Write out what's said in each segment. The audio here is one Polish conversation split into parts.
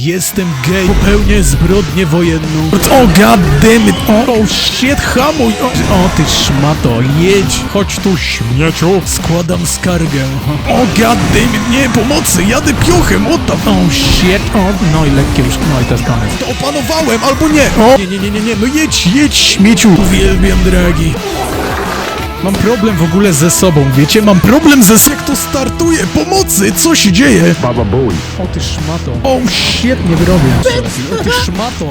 Jestem gej, popełnię zbrodnię wojenną. O god damn it. O, o shit, hamuj. O, o ty szmato, jedź. Chodź tu śmieciu. Składam skargę. O god damn it, nie, pomocy, jadę piochem, what. O shit, o, no i lekkie już, no i to koniec. To opanowałem, albo nie. O, nie, nie, nie, nie, nie, no jedź, jedź śmieciu. Uwielbiam dragi. Mam problem w ogóle ze sobą, wiecie? Mam problem ze... Jak to startuje? Pomocy! Co się dzieje? Baba Booey. O ty szmato. O shit, nie wyrobię. O ty szmato.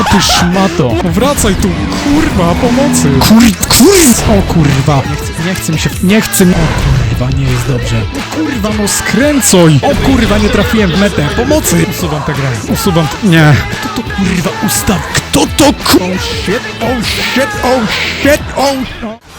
O ty szmato. Wracaj tu. Kurwa, pomocy. Kur... Kur... O kurwa. Nie chcę, nie chcę mi się... Nie chcę mi... O kurwa, nie jest dobrze. O kurwa, no skręcoj. O kurwa, nie trafiłem w metę. Pomocy. Usuwam tę grę. Usuwam... Nie. Kto to kurwa ustaw? Kto to ku... Oh shit, oh shit, oh shit, oh...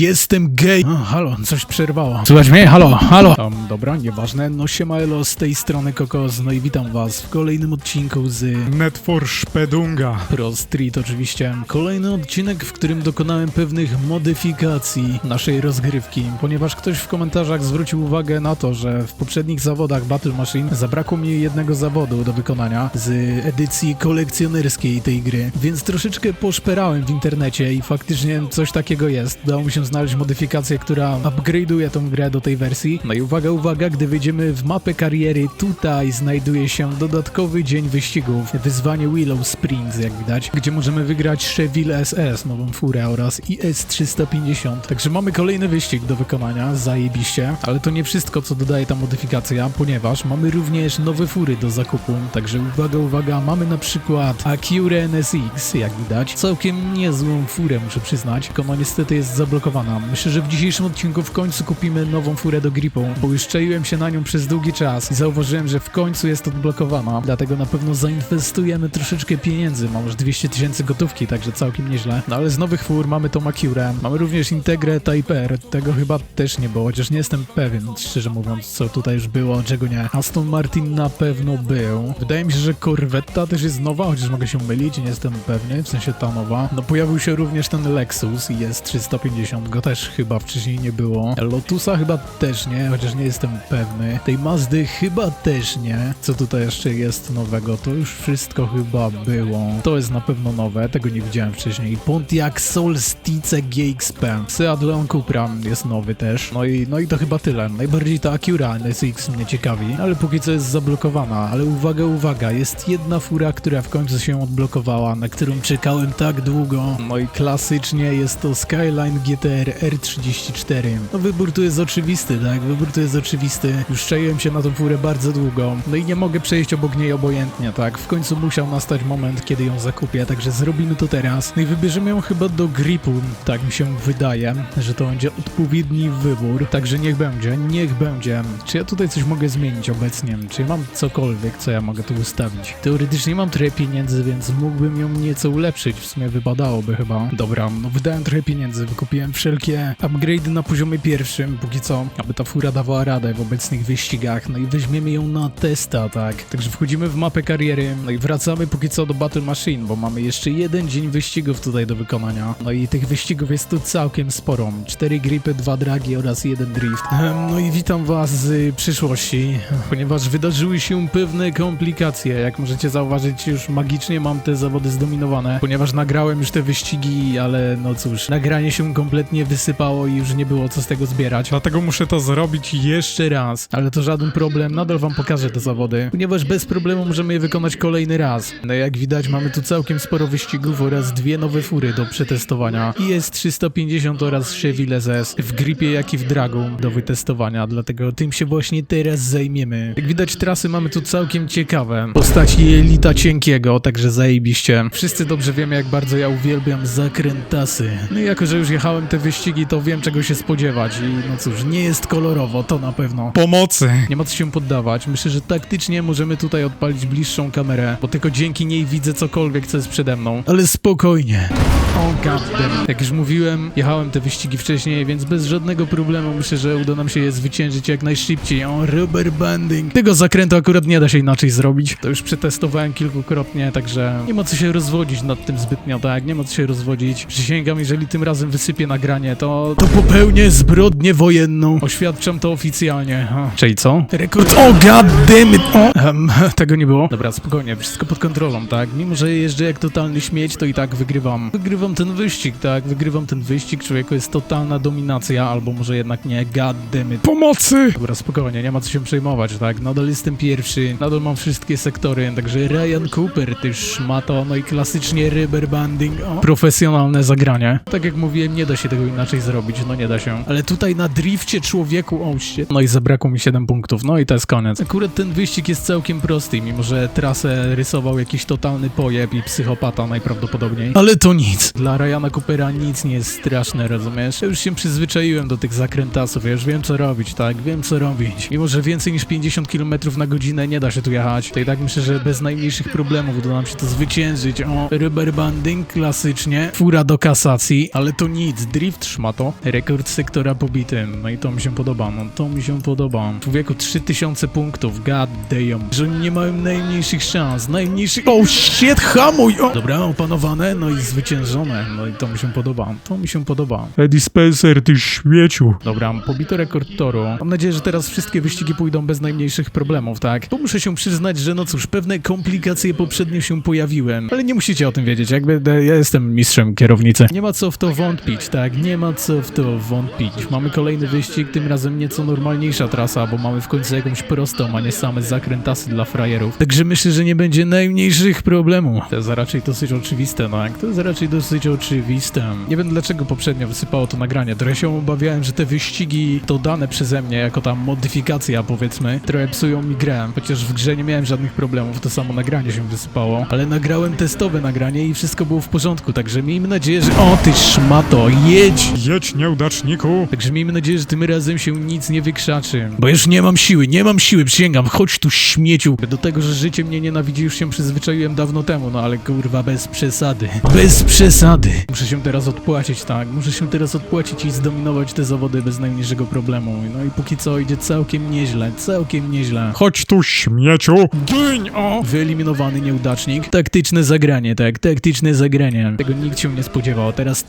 Jestem gej. O, halo, coś przerwało. Słuchaj mnie? Halo, halo. Um, dobra, nieważne. No siema elo, z tej strony Kokos, no i witam was w kolejnym odcinku z Net for Spedunga. Pro Street oczywiście. Kolejny odcinek, w którym dokonałem pewnych modyfikacji naszej rozgrywki, ponieważ ktoś w komentarzach zwrócił uwagę na to, że w poprzednich zawodach Battle Machine zabrakło mi jednego zawodu do wykonania z edycji kolekcjonerskiej tej gry, więc troszeczkę poszperałem w internecie i faktycznie coś takiego jest. Udało mi się znaleźć modyfikację, która upgrade'uje tą grę do tej wersji. No i uwaga, uwaga, gdy wejdziemy w mapę kariery, tutaj znajduje się dodatkowy dzień wyścigów, wyzwanie Willow Springs, jak widać, gdzie możemy wygrać Cheville SS, nową furę oraz IS-350. Także mamy kolejny wyścig do wykonania, zajebiście, ale to nie wszystko, co dodaje ta modyfikacja, ponieważ mamy również nowe fury do zakupu, także uwaga, uwaga, mamy na przykład Acura NSX, jak widać, całkiem niezłą furę, muszę przyznać, tylko no niestety jest zablokowana. Myślę, że w dzisiejszym odcinku w końcu kupimy nową furę do gripu, bo już czaiłem się na nią przez długi czas i zauważyłem, że w końcu jest odblokowana, dlatego na pewno zainwestujemy troszeczkę pieniędzy, mam już 200 tysięcy gotówki, także całkiem nieźle. No ale z nowych fur mamy tą Acurę, mamy również Integrę Type R, tego chyba też nie było, chociaż nie jestem pewien, szczerze mówiąc, co tutaj już było, czego nie. Aston Martin na pewno był. Wydaje mi się, że Corvetta też jest nowa, chociaż mogę się mylić, nie jestem pewny, w sensie ta nowa. No pojawił się również ten Lexus i jest 350, go też chyba wcześniej nie było. Lotusa chyba też nie, chociaż nie jestem pewny. Tej Mazdy chyba też nie. Co tutaj jeszcze jest nowego? To już wszystko chyba było. To jest na pewno nowe, tego nie widziałem wcześniej. Pontiac Solstice GXP. Seat Leon Cupra jest nowy też. No i, no i to chyba tyle. Najbardziej ta Acura NSX mnie ciekawi, ale póki co jest zablokowana. Ale uwaga, uwaga, jest jedna fura, która w końcu się odblokowała, na którą czekałem tak długo. No i klasycznie jest to Skyline GTR R34. No wybór tu jest oczywisty, tak? Wybór tu jest oczywisty. Już czaiłem się na tą furę bardzo długo. No i nie mogę przejść obok niej obojętnie, tak? W końcu musiał nastać moment, kiedy ją zakupię, także zrobimy to teraz. No i wybierzemy ją chyba do gripu, tak mi się wydaje, że to będzie odpowiedni wybór. Także niech będzie, niech będzie. Czy ja tutaj coś mogę zmienić obecnie? Czy ja mam cokolwiek, co ja mogę tu ustawić? Teoretycznie mam trochę pieniędzy, więc mógłbym ją nieco ulepszyć. W sumie wypadałoby chyba. Dobra, no wydałem trochę pieniędzy, wykupiłem wszelkie upgrade'y na poziomie pierwszym, póki co, aby ta fura dawała radę w obecnych wyścigach. No i weźmiemy ją na testa, tak? Także wchodzimy w mapę kariery, no i wracamy póki co do Battle Machine, bo mamy jeszcze jeden dzień wyścigów tutaj do wykonania. No i tych wyścigów jest tu całkiem sporo. Cztery gripy, dwa dragi oraz jeden drift. No i witam was z przyszłości, ponieważ wydarzyły się pewne komplikacje. Jak możecie zauważyć, już magicznie mam te zawody zdominowane, ponieważ nagrałem już te wyścigi, ale no cóż, nagranie się kompletnie wysypało i już nie było co z tego zbierać. Dlatego muszę to zrobić jeszcze raz. Ale to żaden problem, nadal wam pokażę te zawody, ponieważ bez problemu możemy je wykonać kolejny raz. No jak widać, mamy tu całkiem sporo wyścigów oraz dwie nowe fury do przetestowania. IS 350 oraz Cheville SS w gripie jak i w dragu do wytestowania, dlatego tym się właśnie teraz zajmiemy. Jak widać, trasy mamy tu całkiem ciekawe. Postaci Elita Cienkiego, także zajebiście. Wszyscy dobrze wiemy, jak bardzo ja uwielbiam zakrętasy. No i jako, że już jechałem te wyścigi, to wiem czego się spodziewać i no cóż, nie jest kolorowo, to na pewno. Pomocy. Nie ma co się poddawać. Myślę, że taktycznie możemy tutaj odpalić bliższą kamerę, bo tylko dzięki niej widzę cokolwiek, co jest przede mną. Ale spokojnie. O goddamn. Jak już mówiłem, jechałem te wyścigi wcześniej, więc bez żadnego problemu myślę, że uda nam się je zwyciężyć jak najszybciej. O, rubber banding. Tego zakrętu akurat nie da się inaczej zrobić. To już przetestowałem kilkukrotnie, także nie ma co się rozwodzić nad tym zbytnio, tak? Nie ma co się rozwodzić. Przysięgam, jeżeli tym razem wysypię nagranie, to, to popełnię zbrodnię wojenną. Oświadczam to oficjalnie. Czyli co? Rekord. O, goddammit! O! Em, tego nie było. Dobra, spokojnie, wszystko pod kontrolą, tak? Mimo, że jeżdżę jak totalny śmieć, to i tak wygrywam. Wygrywam ten wyścig, tak? Wygrywam ten wyścig, człowieku, jest totalna dominacja, albo może jednak nie, goddammit. Pomocy! Dobra, spokojnie, nie ma co się przejmować, tak? Nadal jestem pierwszy, nadal mam wszystkie sektory, także Ryan Cooper też ma to, no i klasycznie rubber banding, o. Profesjonalne zagranie. Tak jak mówiłem, nie da się tego inaczej zrobić, no nie da się. Ale tutaj na drifcie człowieku, o shit. No i zabrakło mi 7 punktów, no i to jest koniec. Akurat ten wyścig jest całkiem prosty, mimo że trasę rysował jakiś totalny pojeb i psychopata najprawdopodobniej. Ale to nic. Dla Ryana Coopera nic nie jest straszne, rozumiesz? Ja już się przyzwyczaiłem do tych zakrętasów, ja już wiem co robić, tak? Wiem co robić. Mimo, że więcej niż 50 km na godzinę nie da się tu jechać, to i tak myślę, że bez najmniejszych problemów uda nam się to zwyciężyć. O, rubber banding klasycznie, fura do kasacji, ale to nic, drift szmato, rekord sektora pobitym, no i to mi się podoba, no to mi się podoba. Człowieku 3000 punktów, god damn, że nie mają najmniejszych szans, najmniejszych... Oh shit, hamuj! O! Dobra, opanowane, no i zwyciężone, no i to mi się podoba, to mi się podoba. Eddie Spencer, ty śmieciu. Dobra, pobito rekord toru. Mam nadzieję, że teraz wszystkie wyścigi pójdą bez najmniejszych problemów, tak? Tu muszę się przyznać, że no cóż, pewne komplikacje poprzednio się pojawiły, ale nie musicie o tym wiedzieć, jakby ja jestem mistrzem kierownicy. Nie ma co w to wątpić, tak? Nie ma co w to wątpić. Mamy kolejny wyścig, tym razem nieco normalniejsza trasa, bo mamy w końcu jakąś prostą, a nie same zakrętasy dla frajerów. Także myślę, że nie będzie najmniejszych problemów. To jest raczej dosyć oczywiste, tak? To jest raczej dosyć oczywiste. Nie wiem dlaczego poprzednio wysypało to nagranie. Trochę się obawiałem, że te wyścigi dodane przeze mnie jako tam modyfikacja powiedzmy, trochę psują mi grę. Chociaż w grze nie miałem żadnych problemów, to samo nagranie się wysypało. Ale nagrałem testowe nagranie i wszystko było w porządku, także miejmy nadzieję, że... O ty szmato, jedź! Jedź, nieudaczniku! Także miejmy nadzieję, że tym razem się nic nie wykrzaczy. Bo już nie mam siły, nie mam siły, przysięgam, chodź tu śmieciu. Do tego, że życie mnie nienawidzi, już się przyzwyczaiłem dawno temu, no ale kurwa, bez przesady. Bez przesady. Muszę się teraz odpłacić, tak, muszę się teraz odpłacić i zdominować te zawody bez najmniejszego problemu. No i póki co idzie całkiem nieźle, całkiem nieźle. Chodź tu, śmieciu! Gyń, o! Wyeliminowany nieudacznik. Taktyczne zagranie, tak, taktyczne zagranie. Tego nikt się nie spodziewał. Teraz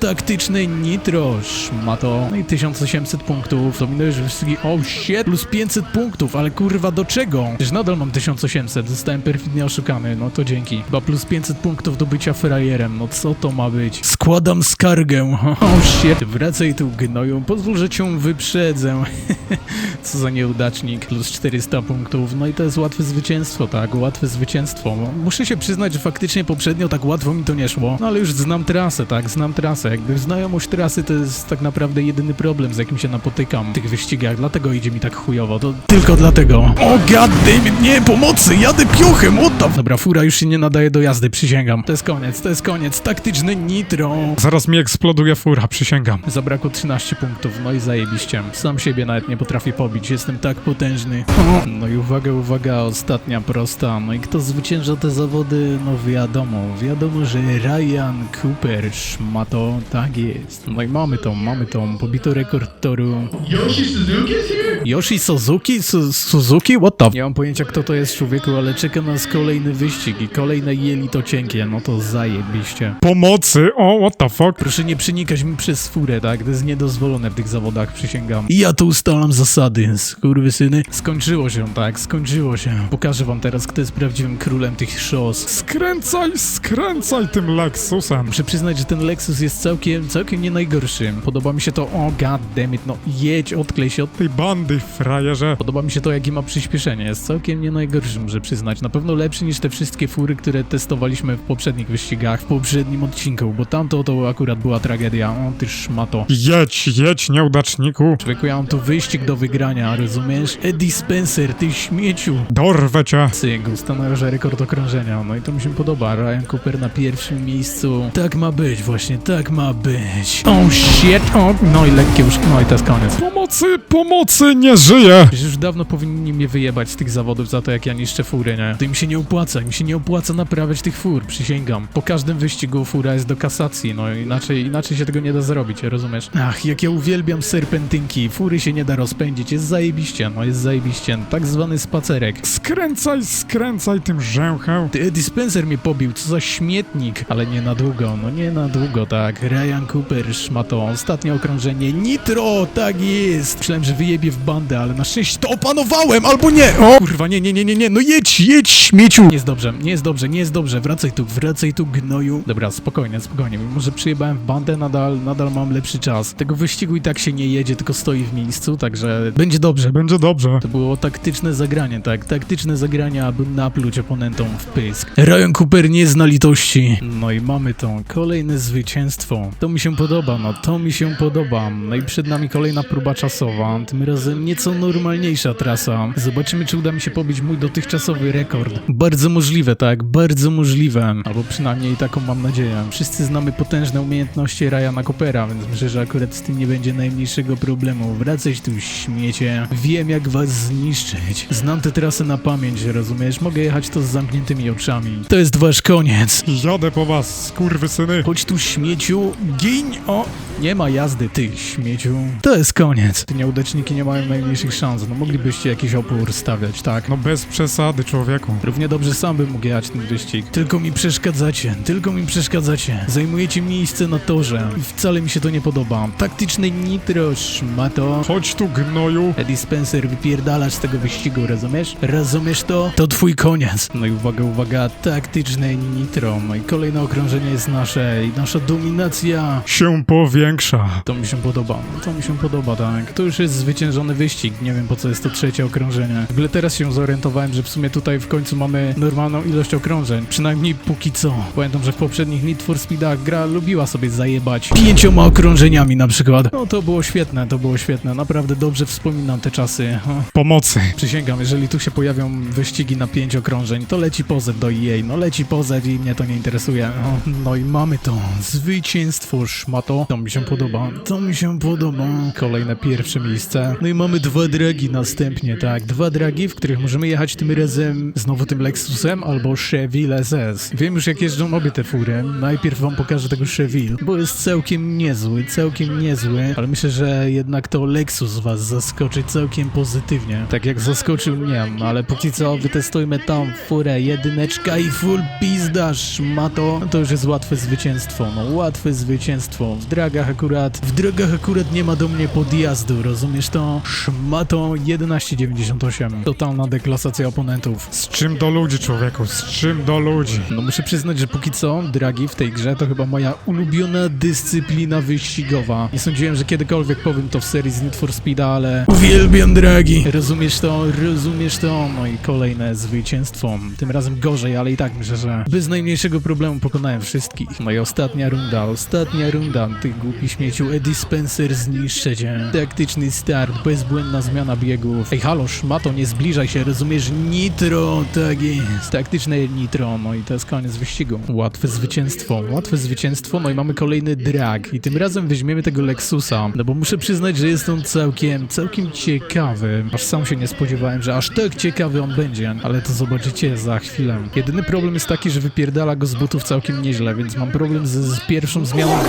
taktyczne nitro, szmato. No i 1800 punktów. Dominujesz wszystkich. O, shit! Plus 500 punktów, ale kurwa do czego? Przecież nadal mam 1800. Zostałem perfidnie oszukany. No to dzięki. Chyba plus 500 punktów do bycia frajerem. No co to ma być? Składam skargę. O, shit. Wracaj tu, gnoju. Pozwól, że cię wyprzedzę. Co za nieudacznik. Plus 400 punktów. No i to jest łatwe zwycięstwo, tak? Łatwe zwycięstwo. Muszę się przyznać, że faktycznie poprzednio tak łatwo mi to nie szło. No ale już znam trasę, tak? Znam trasę. Jakby znajomość trasy to jest tak naprawdę jedyny problem, z jakim się napotykam w tych wyścigach. Dlatego idzie mi tak chujowo. To tylko dlatego. O goddammit, nie, pomocy! Jadę piochem, the... Dobra, fura już się nie nadaje do jazdy, przysięgam. To jest koniec, to jest koniec. Taktyczne nitro. Zaraz mi eksploduje fura, przysięgam. Zabrakło 13 punktów, no i zajebiście. Sam siebie nawet nie potrafię pobić, jestem tak potężny. No i uwaga, uwaga, ostatnia prosta. No i kto zwycięża te zawody? No wiadomo, wiadomo, że Ryan Cooper, szmato, tak jest. No i mamy to, mamy to, pobito rekord toru. Yoshi Suzuki's here? Yoshi Suzuki? Su Suzuki? What the? Nie mam pojęcia kto to jest człowieku, ale czeka nas kolejny wyścig i kolejne jeli to cienkie, no to zajebiście. Pomocy! O, what the fuck? Proszę nie przenikać mi przez furę, tak? To jest niedozwolone w tych zawodach, przysięgam. I ja tu ustalam zasady, skurwysyny. Skończyło się, tak? Skończyło się. Pokażę wam teraz, kto jest prawdziwym królem tych szos. Skręcaj, skręcaj tym Lexusem! Muszę przyznać, że ten Lexus jest całkiem, całkiem nie najgorszy. Podoba mi się to, o god damn it, no jedź, odklej się od Tej bandy, frajerze! Podoba mi się to, jakie ma przyspieszenie. Jest całkiem nie najgorszy, muszę przyznać. Na pewno lepszy niż te wszystkie fury, które testowaliśmy w poprzednich wyścigach, w poprzednim odcinku, bo tamto to akurat była tragedia. O, ty szmato. Jedź, jedź, nieudaczniku! Człowieku, ja mam tu wyścig do wygrania, rozumiesz? Eddie Spencer, ty śmieciu. Dorwę cię! Cyk, ustanawia rekord okrążenia, no i to mi się podoba. Ryan Cooper na pierwszym miejscu. Tak ma być, właśnie, tak ma być. Oh shit, o, no i lekkie już, no i to jest koniec. Pomocy, pomocy, nie żyję! Przecież już dawno powinni mnie wyjebać z tych zawodów za to, jak ja niszczę fury, nie? To im się nie opłaca, im się nie opłaca naprawiać tych fur, przysięgam. Po każdym wyścigu fura jest do kasacji, no inaczej, inaczej się tego nie da zrobić, rozumiesz? Ach, jak ja uwielbiam serpentynki, fury się nie da rozpędzić, jest zajebiście, no jest zajebiście, tak zwany spacerek. Skręcaj, skręcaj tym rzęchem. Ty, Eddie Spencer mnie pobił, co za śmietnik, ale nie na długo, no nie na długo, tak. Ryan Cooper, szmato, ostatnie okrążenie, Nitro, tak jest. Myślałem, że wyjebie w bandę, ale na szczęście to opanowałem, albo nie. O, kurwa, nie, nie, nie, nie, nie, no jedź, jedź, śmieciu. Nie jest dobrze, nie jest dobrze, nie jest dobrze, wracaj tu, wracaj tu, gnoju. Dobra, spokojnie, spokojnie, mimo że przyjebałem w bandę, nadal, nadal mam lepszy czas. Tego wyścigu i tak się nie jedzie, tylko stoi w miejscu, także będzie dobrze, Będzie dobrze. to było taktyczne zagranie, tak? Taktyczne zagranie, aby napluć oponentom w pysk. Ryan Cooper nie zna litości. No i mamy to. Kolejne zwycięstwo. To mi się podoba, no to mi się podoba. No i przed nami kolejna próba czasowa. Tym razem nieco normalniejsza trasa. Zobaczymy, czy uda mi się pobić mój dotychczasowy rekord. Bardzo możliwe, tak? Bardzo możliwe. Albo przynajmniej taką mam nadzieję. Wszyscy znamy potężne umiejętności Ryana Coopera, więc myślę, że akurat z tym nie będzie najmniejszego problemu. Wracać tu, śmiecie. Wiem, jak was zniszczyć. Znam tę trasę na pamięć, rozumiesz? Mogę jechać to z zamkniętymi oczami. To jest wasz koniec. Jadę po was, skurwysyny. Chodź tu, śmieciu, giń! O, nie ma jazdy, ty, śmieciu. To jest koniec. Te nieudaczniki nie mają najmniejszych szans. No moglibyście jakiś opór stawiać, tak? No bez przesady, człowieku. Równie dobrze sam bym mógł jechać ten wyścig. Tylko mi przeszkadzacie, tylko mi przeszkadzacie. Zajmujecie miejsce na torze. I wcale mi się to nie podoba. Taktyczny nitro, szmato. Chodź tu, gnoju. Eddie Spencer, wypierdalasz z tego wyścigu, rozumiesz? Rozumiesz to? To twój koniec. No i uwaga, uwaga, taktyczne nitro. No i kolejne okrążenie jest nasze i nasza dominacja. Się powiększa. To mi się podoba, to mi się podoba, tak. To już jest zwyciężony wyścig, nie wiem po co jest to trzecie okrążenie. W ogóle teraz się zorientowałem, że w sumie tutaj w końcu mamy normalną ilość okrążeń, przynajmniej póki co. Pamiętam, że w poprzednich Need for Speedach gra lubiła sobie zajebać pięcioma okrążeniami na przykład. No to było świetne, to było świetne, naprawdę dobrze wspominam te czasy. Pomocy. Przysięgam, jeżeli tu się pojawią wyścigi na pięć okrążeń, to leci pozew do EA, no leci pozew i mnie to nie interesuje. O, no i mamy to, zwycięstwo szmato, to mi się podoba, to mi się podoba. Kolejne pierwsze miejsce. No i mamy dwa dragi następnie, tak, dwa dragi, w których możemy jechać tym razem znowu tym Lexusem albo Cheville SS. Wiem już jak jeżdżą obie te fury, najpierw wam pokażę tego Cheville, bo jest całkiem niezły, całkiem niezły, ale myślę, że jednak to Lexus was zaskoczy całkiem pozytywnie. Tak jak zaskoczył mnie, ale póki co wytestujmy tą furę, jedyneczka i full pizda, szmato. No to już jest łatwe zwycięstwo, no łatwe zwycięstwo. W dragach akurat, w drogach akurat nie ma do mnie podjazdu, rozumiesz to? Szmato 1198. Totalna deklasacja oponentów. Z czym do ludzi, człowieku? Z czym do ludzi? No muszę przyznać, że póki co dragi w tej grze to chyba moja ulubiona dyscyplina wyścigowa. Nie sądziłem, że kiedykolwiek powiem to w serii z Need for Speeda, ale uwielbiam dragi. Rozumiesz to? Rozumiesz to? No i kolejne zwycięstwo. Tym razem gorzej, ale i tak myślę, że bez najmniejszego problemu pokonałem wszystkich. No i ostatnia runda, ostatnia runda. Ty głupi śmieciu, Eddie Spencer zniszczę cię. Taktyczny start, bezbłędna zmiana biegów. Ej, halo, szmato, nie zbliżaj się, rozumiesz? Nitro, tak jest. Taktyczne nitro, no i to jest koniec wyścigu. Łatwe zwycięstwo, łatwe zwycięstwo, no i mamy kolejny drag. I tym razem weźmiemy tego Lexusa, no bo muszę przyznać, że jest on całkiem, całkiem ciekawy. Aż sam się nie spodziewałem, że aż tak ciekawy on będzie, ale to zobaczycie za chwilę. Jedyny problem jest taki, że wypierdala go z butów całkiem nieźle, więc mam problem z, z pierwszą zmianą.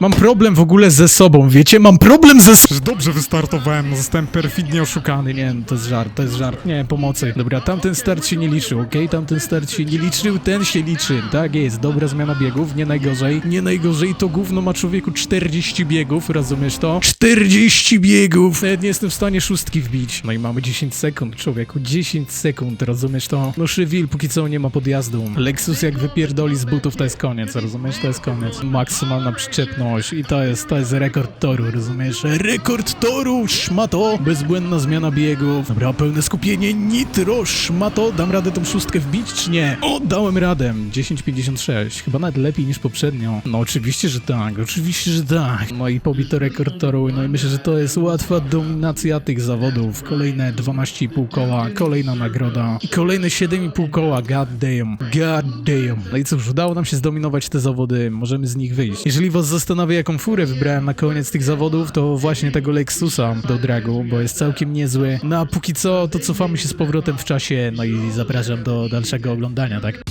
Mam problem w ogóle ze sobą, wiecie? Mam problem ze sobą. Przecież dobrze wystartowałem, no zostałem perfidnie oszukany. Nie, to jest żart, to jest żart. Nie, pomocy. Dobra, tamten start się nie liczył, okej? Tamten start się nie liczył, ten się liczy. Tak jest, dobra zmiana biegów, nie najgorzej. Nie najgorzej, to gówno ma człowieku 40 biegów, rozumiesz to? 40 biegów! Nawet nie jestem w stanie szóstki wbić. No i mamy 10 sekund, człowieku, 10 sekund, rozumiesz to? No Cheville póki co nie ma podjazdu. Lexus jak wypierdoli z butów, to jest koniec, rozumiesz? To jest koniec. Maksymalna przyczepność i to jest, to jest rekord toru, rozumiesz? Rekord toru, szmato! Bezbłędna zmiana biegów. Dobra, pełne skupienie, nitro, szmato. Dam radę tą szóstkę wbić, czy nie? O, dałem radę. 10,56. Chyba nawet lepiej niż poprzednio. No oczywiście, że tak, oczywiście, że tak. No i pobito rekord toru, no i myślę, że to jest łatwa dominacja tych zawodów. Kolejne 12,5 koła, kolejna nagroda i kolejne 7,5 koła, god damn, god damn. No i cóż, udało nam się zdominować te zawody, możemy z nich wyjść. Jeżeli was zastanawia, jaką furę wybrałem na koniec tych zawodów, to właśnie tego Lexusa do dragu, bo jest całkiem niezły. No a póki co, to cofamy się z powrotem w czasie, no i zapraszam do dalszego oglądania, tak?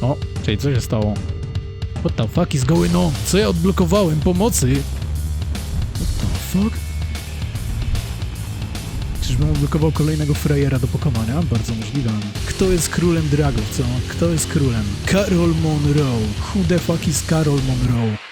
O, czyli co się stało? What the fuck is going on? Co ja odblokowałem? Pomocy! What the fuck? Czyżbym odblokował kolejnego frajera do pokonania? Bardzo możliwe. Kto jest królem dragów, co? Kto jest królem? Carol Monroe. Who the fuck is Carol Monroe?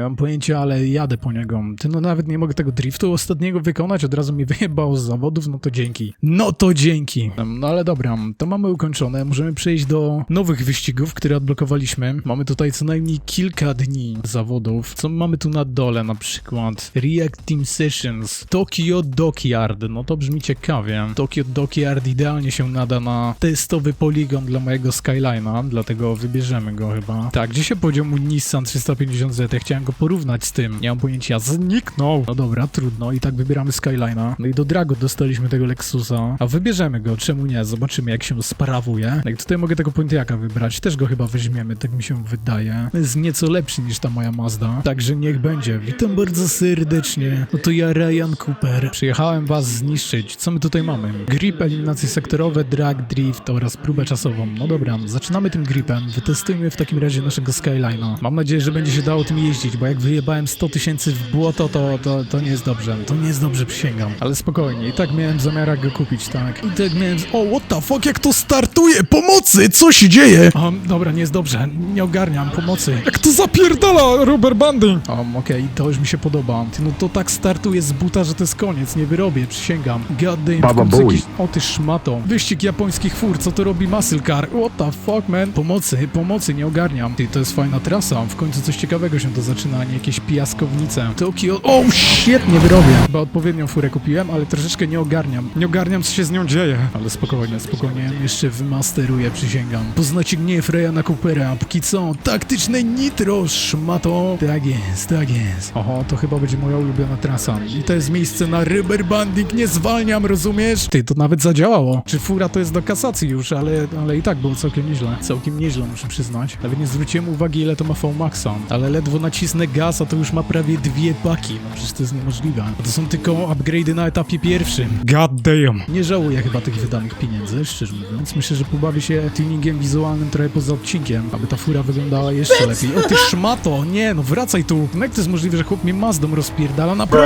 Nie mam pojęcia, ale jadę po niego. Ty no nawet nie mogę tego driftu ostatniego wykonać, od razu mi wyjebało z zawodów, no to dzięki. No to dzięki. No ale dobra, to mamy ukończone. Możemy przejść do nowych wyścigów, które odblokowaliśmy. Mamy tutaj co najmniej kilka dni zawodów. Co mamy tu na dole na przykład? React Team Sessions, Tokyo Dockyard, no to brzmi ciekawie. Tokyo Dockyard idealnie się nada na testowy poligon dla mojego Skyline'a, dlatego wybierzemy go chyba. Tak, gdzie się podział mój Nissan 350Z? Ja chciałem go porównać z tym. Nie mam pojęcia, zniknął. No dobra, trudno. I tak wybieramy Skyline'a. No i do Drago dostaliśmy tego Lexusa. A wybierzemy go, czemu nie? Zobaczymy jak się sprawuje. Jak tutaj mogę tego Pontiaka wybrać, też go chyba weźmiemy, tak mi się wydaje. Jest nieco lepszy niż ta moja Mazda. Także niech będzie. Witam bardzo serdecznie. No to ja Ryan Cooper. Przyjechałem was zniszczyć. Co my tutaj mamy? Grip, eliminacje sektorowe, drag, drift oraz próbę czasową. No dobra, zaczynamy tym gripem. Wytestujmy w takim razie naszego Skyline'a. Mam nadzieję, że będzie się dało tym jeździć, bo jak wyjebałem 100 tysięcy w błoto, to, to, to nie jest dobrze. To nie jest dobrze, przysięgam. Ale spokojnie, i tak miałem zamiar go kupić, tak. I tak miałem... O, what the fuck, jak to startuje? Pomocy! Co się dzieje? O, dobra, nie jest dobrze. Nie ogarniam pomocy. Jak to zapierdala, Robert Bandy? O, okej, to już mi się podoba. Ty, no to tak startuje z buta, że to jest koniec, nie wyrobię, przysięgam. God damn, Baba w końcu Booey. jakiś... O ty szmato. Wyścig japońskich fur, co to robi Muscle Car? What the fuck, man? Pomocy, pomocy, nie ogarniam. Ty, to jest fajna trasa, w końcu coś ciekawego się to zaczyna, a nie jakieś piaskownice. Tokio... O, shit, nie wyrobię. Chyba odpowiednią furę kupiłem, ale troszeczkę nie ogarniam. Nie ogarniam, co się z nią dzieje. Ale spokojnie, spokojnie, jeszcze wymasteruję, przysięgam. Poznacie gniew Ryana Coopera, póki co, taktyczne nitro, szmato. Tak jest, tak jest. Oho, to chyba będzie moja ulubiona trasa. I to jest miejsce na Rubber Banding, nie zwalniam, rozumiesz? Ty, to nawet zadziałało. Czy fura to jest do kasacji już, ale, ale i tak było całkiem nieźle. Całkiem nieźle, muszę przyznać. Nawet nie zwróciłem uwagi, ile to ma V-Maxa. Ale ledwo nacisnę gaz, a to już ma prawie dwie paki. No przecież to jest niemożliwe. A to są tylko upgrade'y na etapie pierwszym. God damn. Nie żałuję chyba tych wydanych pieniędzy, szczerze mówiąc. Myślę, że pobawię się tuningiem wizualnym trochę poza odcinkiem, aby ta fura wyglądała jeszcze lepiej. O ty szmato! Nie, no wracaj tu! No jak to jest możliwe, że chłop mnie Mazdą rozpierdala na pro...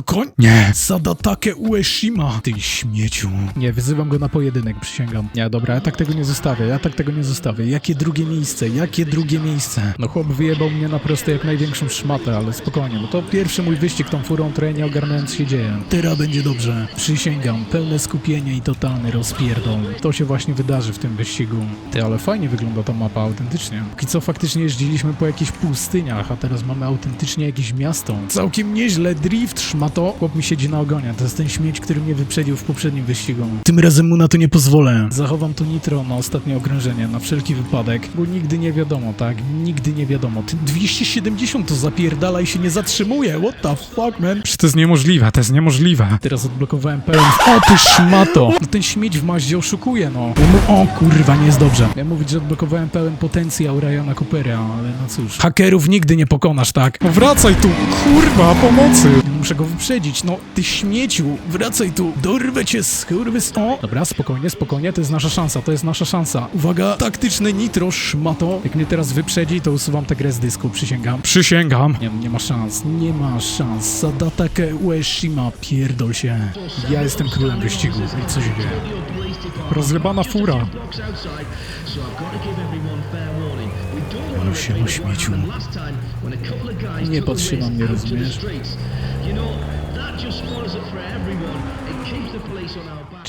To koń? Nie. Sadatake Ueshima. Ty śmieciu. Nie, wyzywam go na pojedynek, przysięgam. Nie, dobra, ja tak tego nie zostawię, ja tak tego nie zostawię. Jakie drugie miejsce? Jakie drugie miejsce? No chłop wyjebał mnie na prosto jak największą szmatę, ale spokojnie, bo to pierwszy mój wyścig tą furą, której nie ogarnąłem co się dzieje. Teraz będzie dobrze. Przysięgam, pełne skupienie i totalny rozpierdol. To się właśnie wydarzy w tym wyścigu. Ty, ale fajnie wygląda ta mapa, autentycznie. Póki co faktycznie jeździliśmy po jakichś pustyniach, a teraz mamy autentycznie jakieś miasto. Całkiem nieźle, drift, szmato. Chłop mi siedzi na ogonie, to jest ten śmieć, który mnie wyprzedził w poprzednim wyścigu. Tym razem mu na to nie pozwolę. Zachowam to nitro na ostatnie okrążenie, na wszelki wypadek, bo nigdy nie wiadomo, tak? Nigdy nie wiadomo. Ty 270 to zapierdala i się nie zatrzymuje, what the fuck, man? Przecież to jest niemożliwe, to jest niemożliwe. Teraz odblokowałem pełen... O ty szmato! No ten śmieć w maździe oszukuje, no. O kurwa, nie jest dobrze. Ja mówić, że odblokowałem pełen potencjał Ryana Coopera, ale no cóż. Hakerów nigdy nie pokonasz, tak? Wracaj tu, kurwa, pomocy. Muszę go wyprzedzić, no ty śmieciu, wracaj tu, dorwę cię, skurwys... O! Dobra, spokojnie, spokojnie, to jest nasza szansa, to jest nasza szansa. Uwaga, taktyczne nitro, szmato. Jak mnie teraz wyprzedzi, to usuwam tę grę z dysku, przysięgam. Przysięgam. Nie, nie ma szans, nie ma szans. Sadatake Ueshima, pierdol się. Ja jestem królem wyścigu. I co się dzieje? Rozjebana fura. Ale się o śmieciu. Nie patrzy na mnie, rozumiesz? You know, that just spoils it for everyone.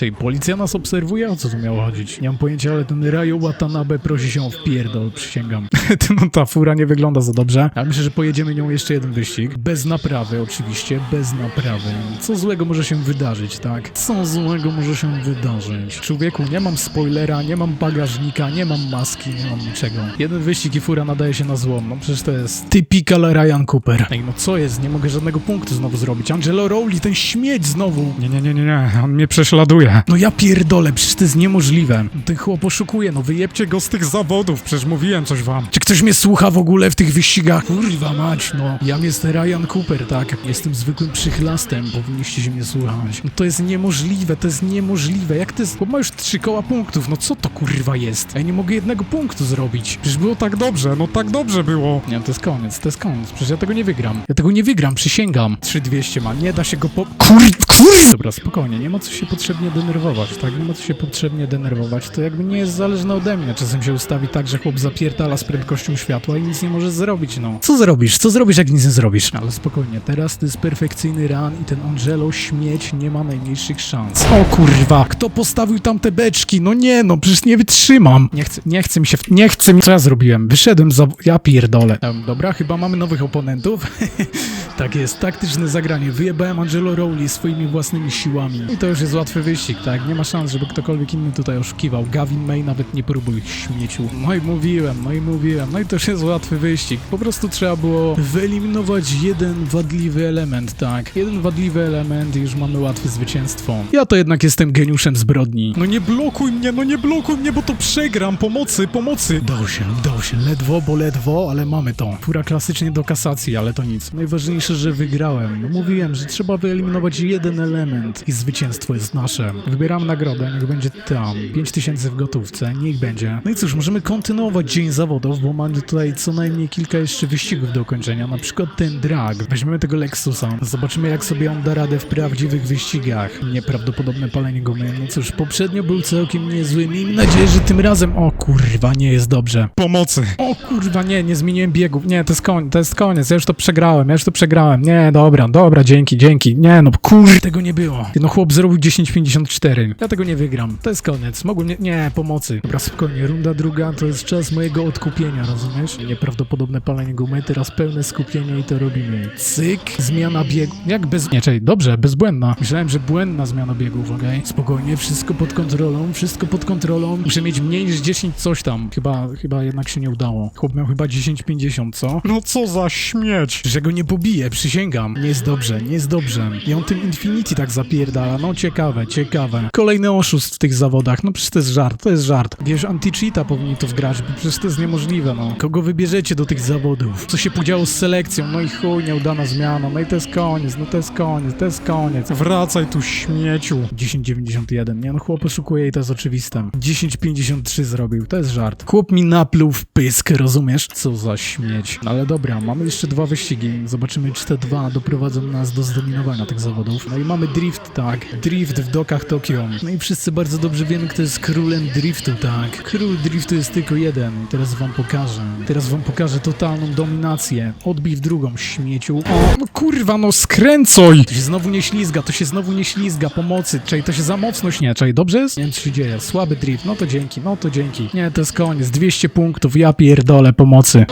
Czyli policja nas obserwuje? O co tu miało chodzić? Nie mam pojęcia, ale ten Ryo Watanabe prosi się o wpierdol, przysięgam. no ta fura nie wygląda za dobrze, ale myślę, że pojedziemy nią jeszcze jeden wyścig. Bez naprawy oczywiście, bez naprawy. Co złego może się wydarzyć, tak? Co złego może się wydarzyć? Człowieku, nie mam spoilera, nie mam bagażnika, nie mam maski, nie mam niczego. Jeden wyścig i fura nadaje się na złom, no przecież to jest typical Ryan Cooper. Ej, no co jest? Nie mogę żadnego punktu znowu zrobić. Angelo Rowley, ten śmieć znowu. Nie, nie, nie, nie, nie, on mnie prześladuje. No ja pierdolę, przecież to jest niemożliwe. Ten chłop oszukuje, no wyjebcie Jebcie go z tych zawodów, przecież mówiłem coś wam. Czy ktoś mnie słucha w ogóle w tych wyścigach? Kurwa mać, no. Ja jestem Ryan Cooper, tak. Jestem zwykłym przychlastem, powinniście się mnie słuchać. No to jest niemożliwe, to jest niemożliwe. Jak to jest? Bo ma już trzy koła punktów, no co to kurwa jest? Ja nie mogę jednego punktu zrobić. Przecież było tak dobrze, no tak dobrze było. Nie, to jest koniec, to jest koniec. Przecież ja tego nie wygram. Ja tego nie wygram, przysięgam. 3200 ma, nie da się go po... Kur... Kur... Dobra, spokojnie, nie ma co się potrzebnie denerwować, tak? Nie co się potrzebnie denerwować. To jakby nie jest zależne ode mnie. Czasem się ustawi tak, że chłop zapierdala z prędkością światła i nic nie może zrobić, no. Co zrobisz? Co zrobisz, jak nic nie zrobisz? Ale spokojnie, teraz to jest perfekcyjny run i ten Angelo śmieć nie ma najmniejszych szans. O kurwa, kto postawił tam te beczki? No nie, no przecież nie wytrzymam. Nie chcę, nie chcę mi się, w... nie chcę mi... Co ja zrobiłem? Wyszedłem za... Ja pierdolę. Em, dobra, chyba mamy nowych oponentów. tak jest, taktyczne zagranie. Wyjebałem Angelo Rowley swoimi własnymi siłami. I to już jest łatwy wyścig, tak? Nie ma szans, żeby ktokolwiek inny tutaj oszukiwał. Gavin May nawet nie próbuj śmieciu. No i mówiłem, no i mówiłem. No i to już jest łatwy wyścig. Po prostu trzeba było wyeliminować jeden wadliwy element, tak? Jeden wadliwy element i już mamy łatwe zwycięstwo. Ja to jednak jestem geniuszem zbrodni. No nie blokuj mnie, no nie blokuj mnie, bo to przegram. Pomocy, pomocy. Udało się, udało się. Ledwo, bo ledwo, ale mamy to. Fura klasycznie do kasacji, ale to nic. Najważniejsze, że wygrałem. Mówiłem, że trzeba wyeliminować jeden element i zwycięstwo jest nasze. Wybieramy nagrodę, niech będzie tam. 5000 w gotówce, niech będzie. No i cóż, możemy kontynuować dzień zawodów, bo mamy tutaj co najmniej kilka jeszcze wyścigów do ukończenia. Na przykład ten drag. Weźmiemy tego Lexusa. Zobaczymy, jak sobie on da radę w prawdziwych wyścigach. Nieprawdopodobne palenie gumy. No cóż, poprzednio był całkiem niezły. Miejmy nadzieję, że tym razem... O kurwa, nie jest dobrze. Pomocy. O kurwa, nie, nie zmieniłem biegów. Nie, to jest koniec, to jest koniec. Ja już to przegrałem, ja już to przegrałem. Nie, dobra, dobra, dzięki, dzięki. Nie, no kur... Tego nie było. No chłop zrobił 10.54. Ja tego nie wygram. To jest koniec. Mogłem nie... Nie, pomocy. Dobra, spokojnie. Runda druga to jest czas mojego odkupienia, rozumiesz? Nieprawdopodobne palenie gumy, teraz pełne skupienie i to robimy. Cyk, zmiana biegu. Jak bez... Nie, czekaj, dobrze, bezbłędna. Myślałem, że błędna zmiana biegów, okej? Spokojnie, wszystko pod kontrolą, wszystko pod kontrolą. Muszę mieć mniej niż 10 coś tam. Chyba, chyba jednak się nie udało. Chłop miał chyba 10,50, co? No co za śmieć. Że go nie pobiję, przysięgam. Nie jest dobrze, nie jest dobrze. I on tym Infinity tak zapierdala. No ciekawe, ciekawe. Kolejny oszust w tych zawodach. No przecież to jest żart, to jest żart. Wiesz, anti-cheata powinni to wgrać, bo przecież to jest niemożliwe, no. Kogo wybierzecie do tych zawodów? Co się podziało z selekcją? No i chuj, nieudana zmiana. No i to jest koniec, no to jest koniec, to jest koniec. Wracaj tu śmieciu. 10,91. Nie no, chłop oszukuje i to jest oczywiste. 10,53 zrobił, to jest żart. Chłop mi napluł w pysk, rozumiesz? Co za śmieć. No ale dobra, mamy jeszcze dwa wyścigi. Zobaczymy, czy te dwa doprowadzą nas do zdominowania tych zawodów. No i mamy drift, tak. Drift w dokach Tokio. No i wszyscy bardzo dobrze wiemy, kto jest królem driftu, tak. Król driftu jest tylko jeden. Teraz wam pokażę. Teraz wam pokażę totalną dominację. Odbij w drugą, śmieciu. O, no kurwa, no skręcoj! To się znowu nie ślizga, to się znowu nie ślizga, pomocy. Czej, to się za mocno śnie, czej, dobrze jest? Nie wiem, co się dzieje. Słaby drift, no to dzięki, no to dzięki. Nie, to jest koniec, 200 punktów, ja pierdolę, pomocy.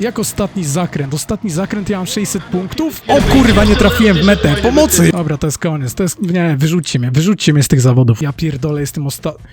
Jak ostatni zakręt? Ostatni zakręt ja mam 600 punktów? O kurwa, nie trafiłem w metę. Pomocy! Dobra, to jest koniec. To jest... Nie, wyrzućcie mnie, wyrzućcie mnie z tych zawodów. Ja pierdolę, jestem ostatni...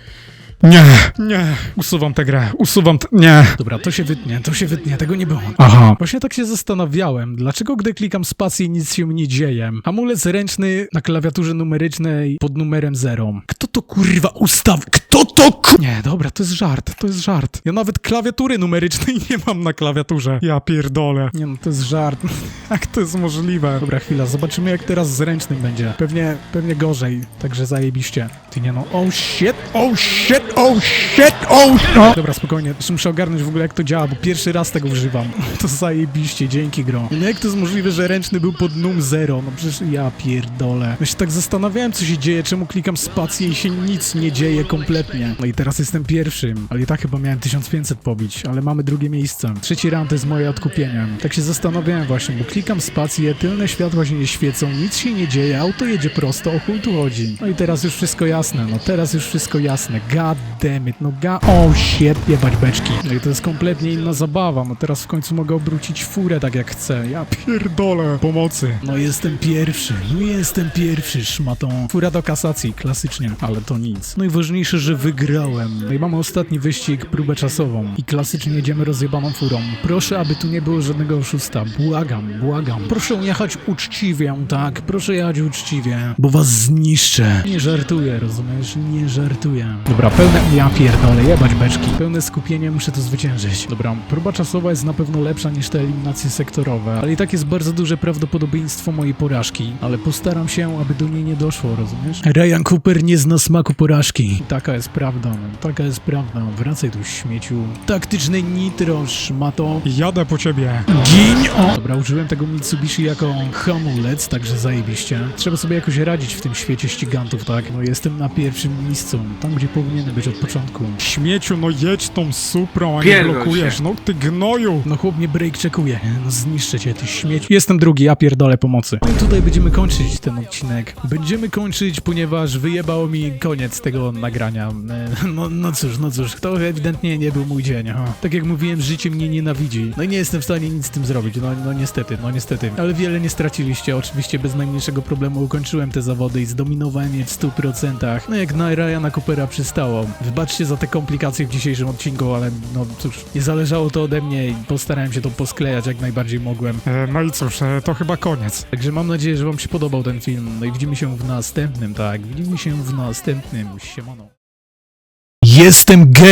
Nie, nie. Usuwam tę grę, usuwam t... Nie. Dobra, to się wytnie, to się wytnie, tego nie było. Aha. Właśnie tak się zastanawiałem, dlaczego gdy klikam spację nic się nie dzieje. Hamulec ręczny na klawiaturze numerycznej pod numerem 0. Kto to kurwa ustawił? Kto to ku... Nie, dobra, to jest żart, to jest żart. Ja nawet klawiatury numerycznej nie mam na klawiaturze. Ja pierdolę. Nie no, to jest żart. Jak to jest możliwe? Dobra, chwila, zobaczymy jak teraz z ręcznym będzie. Pewnie, pewnie gorzej, także zajebiście. Ty nie no, oh shit, oh shit, oh shit, oh no. Dobra, spokojnie, muszę ogarnąć w ogóle jak to działa, bo pierwszy raz tego używam. To zajebiście, dzięki gro. No jak to jest możliwe, że ręczny był pod num 0? No przecież ja pierdolę. Ja się tak zastanawiałem co się dzieje, czemu klikam spację i się nic nie dzieje kompletnie. No i teraz jestem pierwszym, ale i tak chyba miałem 1500 pobić, ale mamy drugie miejsce. Trzeci round jest moje odkupienie. Tak się zastanawiałem właśnie, bo klikam spację, tylne światła się nie świecą, nic się nie dzieje, auto jedzie prosto, o chuj tu chodzi. No i teraz już wszystko jasne, no teraz już wszystko jasne. God god damn it, no ga... O, shit, jebać beczki. No to jest kompletnie inna zabawa, no teraz w końcu mogę obrócić furę tak jak chcę, ja Pierdolę, pomocy. no jestem pierwszy, no jestem pierwszy, szmatą. Fura do kasacji, klasycznie, ale to nic. Najważniejsze, że wygrałem. No i mamy ostatni wyścig, próbę czasową. I klasycznie jedziemy rozjebaną furą. Proszę, aby tu nie było żadnego oszusta. Błagam, błagam. Proszę jechać uczciwie, tak? Proszę jechać uczciwie, bo was zniszczę. Nie żartuję, rozumiesz? Nie żartuję. Dobra, pełne... Ja pierdolę, jebać beczki. Pełne skupienie, muszę to zwyciężyć. Dobra, próba czasowa jest na pewno lepsza niż te eliminacje sektorowe, ale i tak jest bardzo duże prawdopodobieństwo mojej porażki. Ale postaram się, aby do niej nie doszło, rozumiesz? Ryan Cooper nie zna smaku porażki. Taka jest prawda, taka jest prawda. Wracaj tu, śmieciu. Taktyczny nitro, szmato. Jadę po ciebie. Giń! O! Dobra, użyłem tego Mitsubishi jako hamulec, także zajebiście. Trzeba sobie jakoś radzić w tym świecie ścigantów, tak? No jestem na pierwszym miejscu, tam gdzie powinienem być od początku. Śmieciu, no jedź tą suprą, a nie Pierdol blokujesz. się. No ty gnoju. No chłop mnie break czekuje. No zniszczę cię, ty śmieć. Jestem drugi, ja pierdolę pomocy. No i tutaj będziemy kończyć ten odcinek. Będziemy kończyć, ponieważ wyjebało mi koniec tego nagrania. E, No, no cóż, no cóż, to ewidentnie nie był mój dzień. Aha. Tak jak mówiłem, życie mnie nienawidzi. No i nie jestem w stanie nic z tym zrobić. No, no niestety, no niestety. Ale wiele nie straciliście. Oczywiście bez najmniejszego problemu ukończyłem te zawody i zdominowałem je w 100%. No jak na Ryana Coopera przystało. Wybaczcie za te komplikacje w dzisiejszym odcinku, ale no cóż, nie zależało to ode mnie i postarałem się to posklejać jak najbardziej mogłem. E, no i cóż, e, to chyba koniec. Także mam nadzieję, że wam się podobał ten film. No i widzimy się w następnym, tak? Widzimy się w następnym. Siemano. Jestem gej!